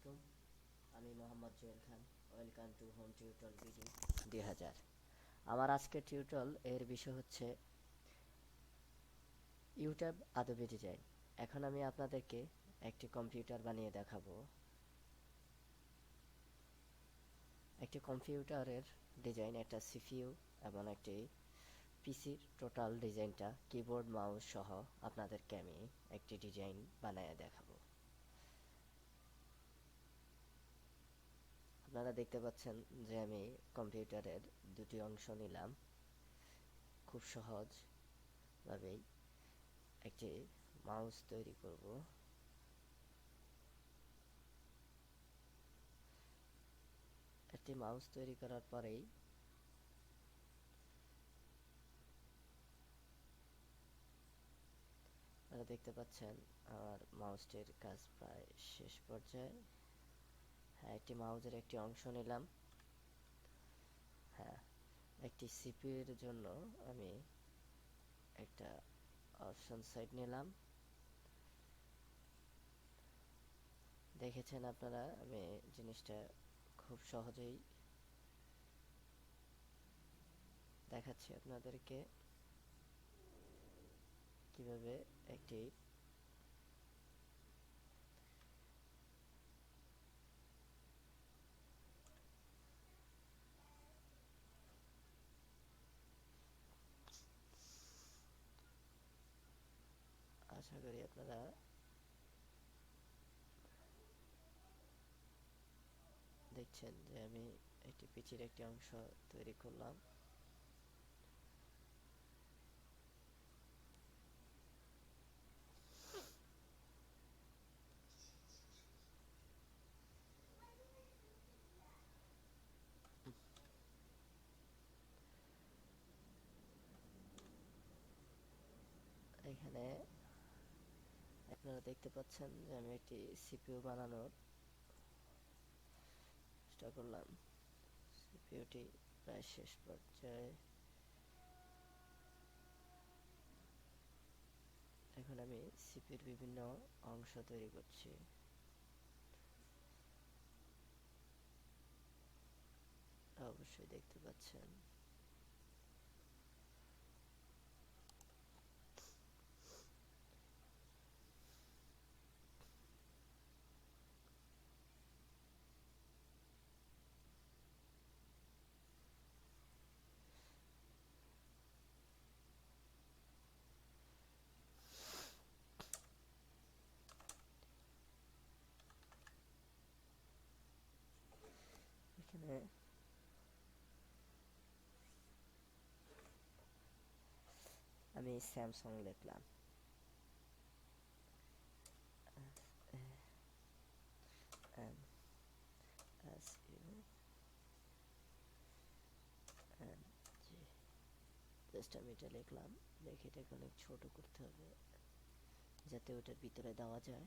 আলাইকুম। আমি Mohammad Khan. Welcome to home দুই হাজার। আমার আজকের টিউটল এর বিষয় হচ্ছে ইউটিউব আদবে ডিজাইন এখন আমি আপনাদেরকে একটি কম্পিউটার বানিয়ে দেখাবো। একটি কম্পিউটারের ডিজাইন একটা সিপিইউ এবং একটি পিসির টোটাল ডিজাইনটা কিবোর্ড মাউস সহ আপনাদেরকে আমি একটি ডিজাইন বানিয়ে দেখাবো। আপনারা দেখতে পাচ্ছেন যে আমি কম্পিউটারের দুটি অংশ নিলাম। খুব সহজ সহজভাবেই একটি মাউস তৈরি করব। একটি মাউস তৈরি করার পরেই আপনারা দেখতে পাচ্ছেন আমার মাউসটির কাজ প্রায় শেষ পর্যায়ে। হ্যাঁ একটি মাউসের একটি অংশ নিলাম। হ্যাঁ একটি সিপির জন্য আমি একটা অপশন সাইট নিলাম। দেখেছেন আপনারা, আমি জিনিসটা খুব সহজেই দেখাচ্ছি আপনাদেরকে। কীভাবে একটি আশা করি আপনারা দেখছেন যে আমি একটি পিচির একটি অংশ তৈরি করলাম এখানে আপনারা দেখতে পাচ্ছেন যে আমি একটি সিপিইউ বানানোর চেষ্টা করলাম। সিপিইউটি প্রায় শেষ পর্যায়ে। এখন আমি সিপির বিভিন্ন অংশ তৈরি করছি। অবশ্যই দেখতে পাচ্ছেন এখানে আমি স্যামসাং লিখলাম জাস্ট আমি এটা লিখলাম দেখে এটাকে অনেক ছোট করতে হবে, যাতে ওটার ভিতরে দেওয়া যায়।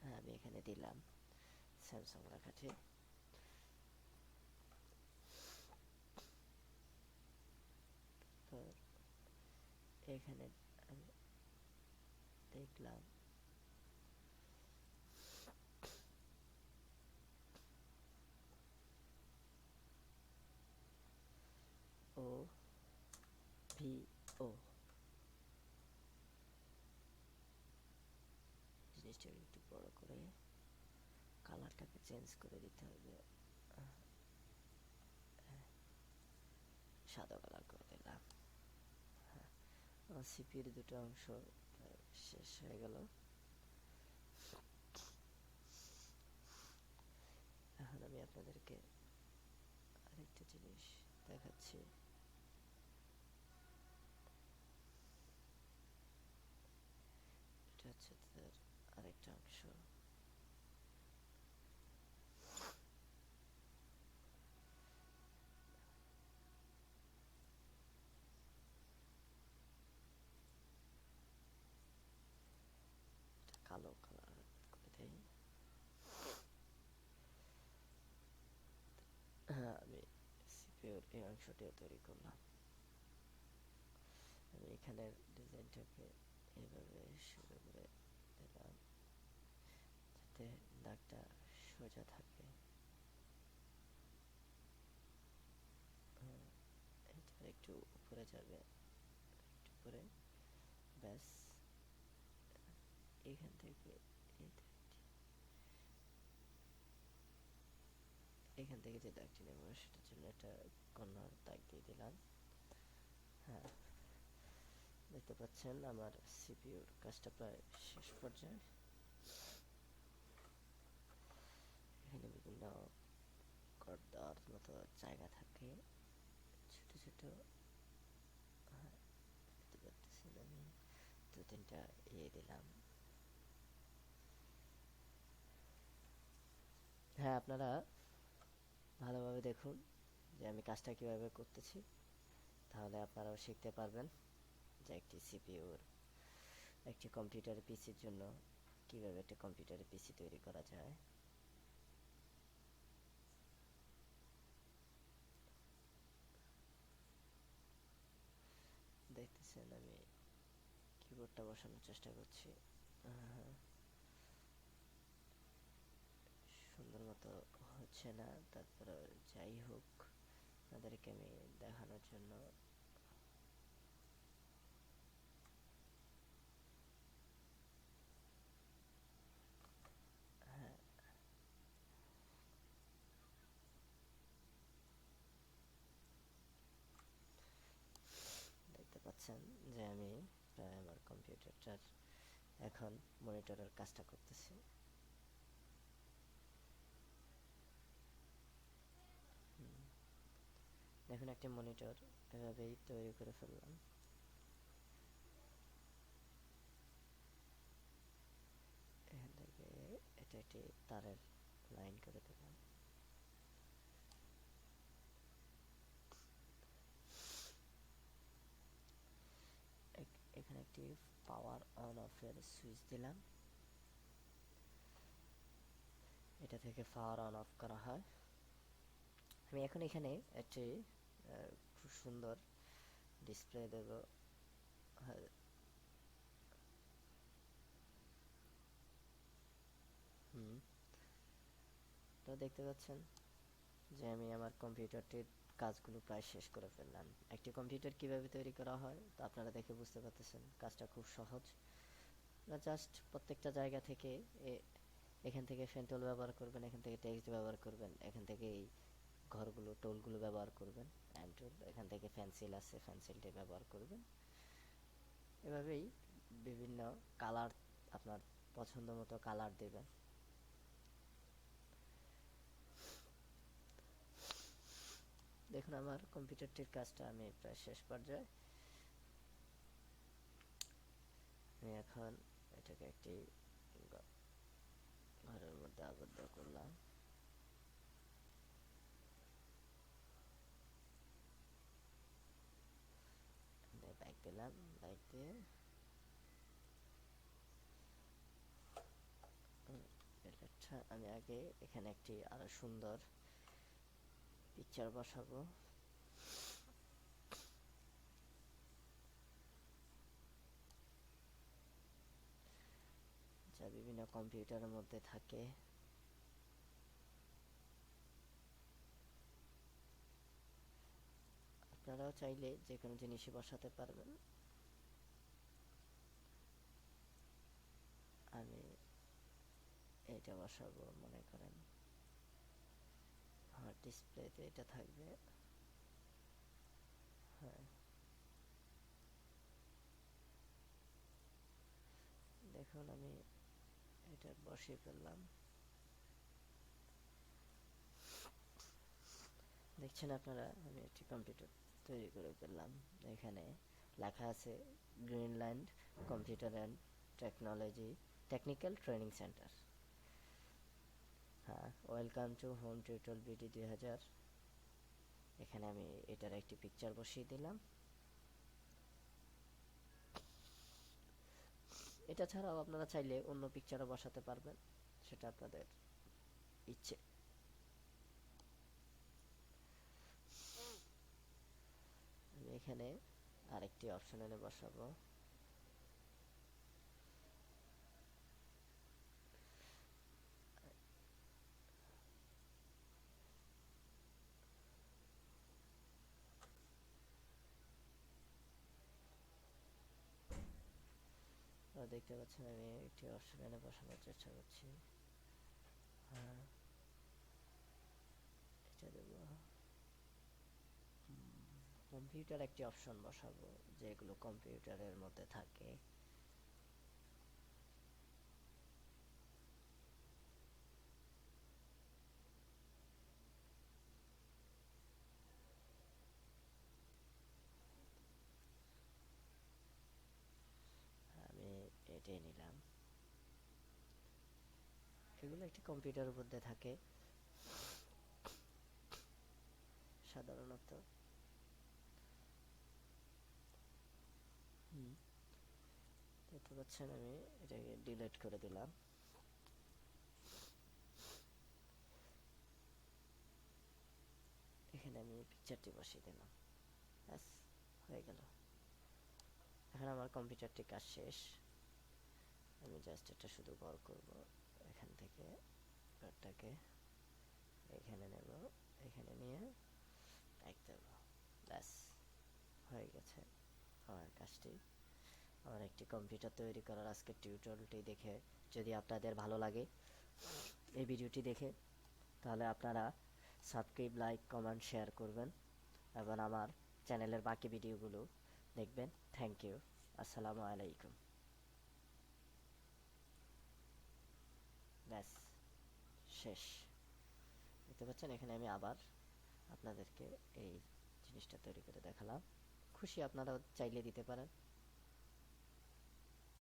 হ্যাঁ আমি এখানে দিলাম স্যামসাং লেখাটি তারপর এখানে দেখলাম। ও ভি ও। জিনিসটা একটু বড় করে কালারটাকে চেঞ্জ করে দিতে হবে। হ্যাঁ, সাদা কালার করে দিলাম হ্যাঁ আমার সিপির দুটো অংশ শেষ হয়ে গেল। এখন আমি আপনাদেরকে আরেকটা জিনিস দেখাচ্ছি। এটা হচ্ছে তার আরেকটা অংশ এটা কালো কালার করে দেই হ্যাঁ আমি সিপিউর এই অংশটিও তৈরি করলাম আমি এখানের ডিজাইনটাকে এইভাবে শুরু করে দিলাম সোজা থাকবে হ্যাঁ, এটা একটু উপরে যাবে একটু উপরে ব্যাস এখান থেকে এই এখান থেকে যে দাগটি নেব সেটার জন্য একটা কর্নার দাগ দিয়ে দিলাম। হ্যাঁ দেখতে পাচ্ছেন আমার সিপিউর কাজটা প্রায় শেষ পর্যায়ে। এখানে বিভিন্ন দেওয়ার মতো জায়গা থাকে। ছোট ছোট হ্যাঁ আমি, দু তিনটা ইয়ে দিলাম। হ্যাঁ আপনারা ভালোভাবে দেখুন যে আমি কাজটা কীভাবে করতেছি, তাহলে আপনারাও শিখতে পারবেন যে একটি সিপিউর একটি কম্পিউটার পিসির জন্য কীভাবে একটা কম্পিউটার পিসি তৈরি করা যায়। দেখতেছেন আমি কিবোর্ডটা বসানোর চেষ্টা করছি। সুন্দর মতো হচ্ছে না, তারপরে যাই হোক আপনাদেরকে আমি দেখানোর জন্য পাচ্ছেন যে আমি প্রায় আমার কম্পিউটারটার এখন মনিটরের কাজটা করতেছি। দেখুন একটি মনিটর এভাবেই তৈরি করে ফেললাম। এখান থেকে এটা একটি তারের লাইন করে দিলাম। এখানে একটি পাওয়ার অন অফ এর সুইচ দিলাম। এটা থেকে পাওয়ার অন অফ করা হয়। আমি এখন এখানে একটি খুব সুন্দর ডিসপ্লে দেব। হ্যাঁ। তো দেখতে পাচ্ছেন যে আমি আমার কম্পিউটারটির কাজগুলো প্রায় শেষ করে ফেললাম। একটি কম্পিউটার কীভাবে তৈরি করা হয় তা আপনারা দেখে বুঝতে পারতেছেন। কাজটা খুব সহজ। জাস্ট প্রত্যেকটা জায়গা থেকে এখান থেকে ফেন্টল ব্যবহার করবেন, এখান থেকে টেক্সট ব্যবহার করবেন, এখান থেকে এই ঘরগুলো, টোলগুলো ব্যবহার করবেন অ্যান্ড টুল, এখান থেকে পেন্সিল আছে পেন্সিলটি ব্যবহার করবেন। এভাবেই বিভিন্ন কালার আপনার পছন্দ মতো কালার দেবেন। দেখুন, আমার কম্পিউটারটির কাজটা আমি প্রায় শেষ পর্যায়ে। আমি এখন এটাকে একটি ঘরের মধ্যে আবদ্ধ করলাম। দিলাম উম, এটা আমি আগে এখানে একটি আরও সুন্দর পিকচার বসাবো। যা বিভিন্ন কম্পিউটারের মধ্যে থাকে। আপনারাও চাইলে যে কোনো জিনিসই বসাতে পারবেন আমি এটা বসাবো মনে করেন। আমার ডিসপ্লেতে এটা থাকবে। হ্যাঁ। দেখুন, আমি এটা বসিয়ে ফেললাম। দেখছেন আপনারা? আমি একটি কম্পিউটার তৈরি করে ফেললাম। এখানে লেখা আছে Greenland computer and technology technical training centre হ্যাঁ welcome to home tutorial BD দুই হাজার এখানে আমি এটার একটি পিকচার বসিয়ে দিলাম। এটা ছাড়াও আপনারা চাইলে অন্য পিকচারও বসাতে পারবেন, সেটা আপনাদের ইচ্ছে। আমি এখানে আরেকটি অপশন এনে বসাবো। দেখতে পাচ্ছেন আমি একটি অপশানে বসানোর চেষ্টা করছি। হ্যাঁ। কম্পিউটার একটি অপশন বসাবো, যেগুলো কম্পিউটারের মধ্যে থাকে আমি এটাই নিলাম এগুলো একটি কম্পিউটারের মধ্যে থাকে। সাধারণত। দেখতে পাচ্ছেন আমি, এটাকে ডিলিট করে দিলাম। এখানে আমি পিকচারটি বসিয়ে দিলাম। ব্যাস, হয়ে গেল। এখন আমার কম্পিউটারটি কাজ শেষ। আমি জাস্ট এটা শুধু বড় করব। এখান থেকে কার্ডটাকে এখানে নেব, এখানে নিয়ে এক দেব ব্যাস, হয়ে গেছে আমার কাজটি। আমার একটি কম্পিউটার তৈরি করার আজকের টিউটোরিয়ালটি দেখে যদি আপনাদের ভালো লাগে এই ভিডিওটি দেখে, তাহলে আপনারা সাবস্ক্রাইব, লাইক, কমেন্ট, শেয়ার করবেন এবং আমার চ্যানেলের বাকি ভিডিওগুলো দেখবেন। Thank you. আসসালামু আলাইকুম। ব্যাস, শেষ। দেখতে পাচ্ছেন, এখানে আমি আবার আপনাদেরকে এই জিনিসটা তৈরি করে দেখালাম। খুশি আপনারা চাইলে দিতে পারেন।